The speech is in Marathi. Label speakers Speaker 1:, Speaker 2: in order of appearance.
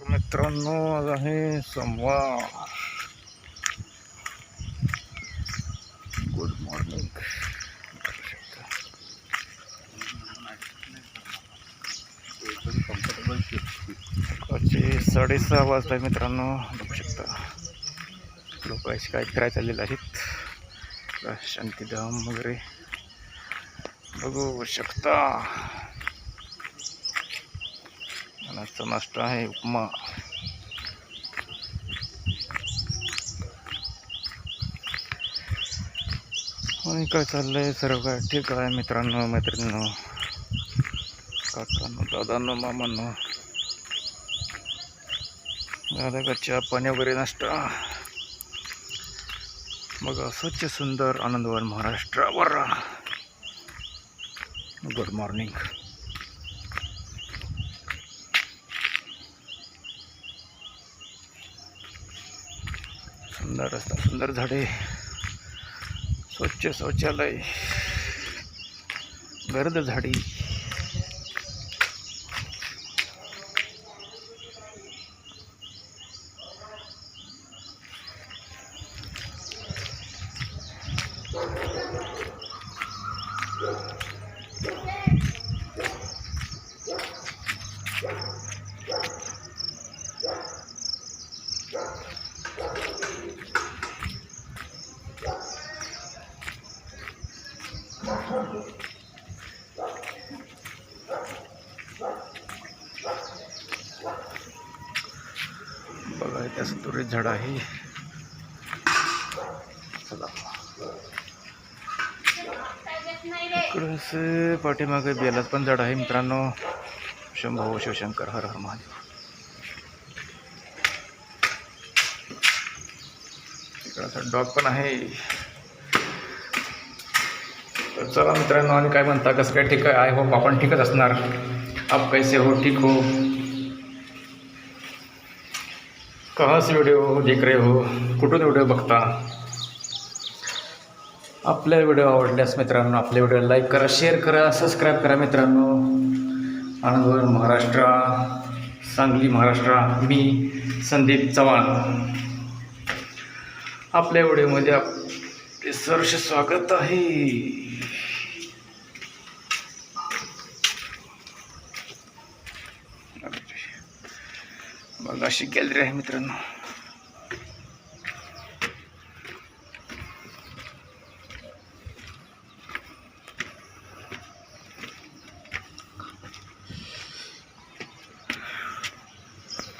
Speaker 1: तर मित्रांनो आज आहे सोमवार. गुड मॉर्निंग सकाळचे साडेसहा वाजता मित्रांनो बघू शकता. लोक अशी काय फिरायला चाललेले आहेत. शांतीधाम वगैरे. बघू शकता. आजचा नाश्ता आहे उपमा. आणि काय चाललंय? सर्व काय ठीक आहे मित्रांनो मैत्रिणींनो काकांनो दादांनो मामांनो. दादा का चहा पाणी वगैरे नाश्ता? बघा स्वच्छ सुंदर आनंदवन महाराष्ट्रावर. Good morning. सुंदर रस्ता सुंदर झाडे. स्वच्छ शौचालय. गर्द झाडी. बघा इथे असं तुरीत झाड आहे. चला. पाठीमागे बेलात पण झाड आहे मित्रांनो. शंभो शिवशंकर हर हर महादेव. इकडं डॉग पण आहे. तर चला मित्रांनो आणि काय म्हणता कसं काय ठीक आहे? आय होप आपण ठीकच असणार. आप कैसे हो? ठीक हो? कहाँ से व्हिडिओ हो? देख रहे हो? कुठून व्हिडिओ बघता? आपल्या व्हिडिओ आवडल्यास मित्रांनो आपले व्हिडिओ लाईक करा शेअर करा सबस्क्राईब करा मित्रांनो. आनंदवन महाराष्ट्र सांगली महाराष्ट्र मी संदीप चव्हाण. आपल्या व्हिडिओमध्ये आप सहर्ष स्वागत आहे. बघा अशी गॅलरी आहे मित्रांनो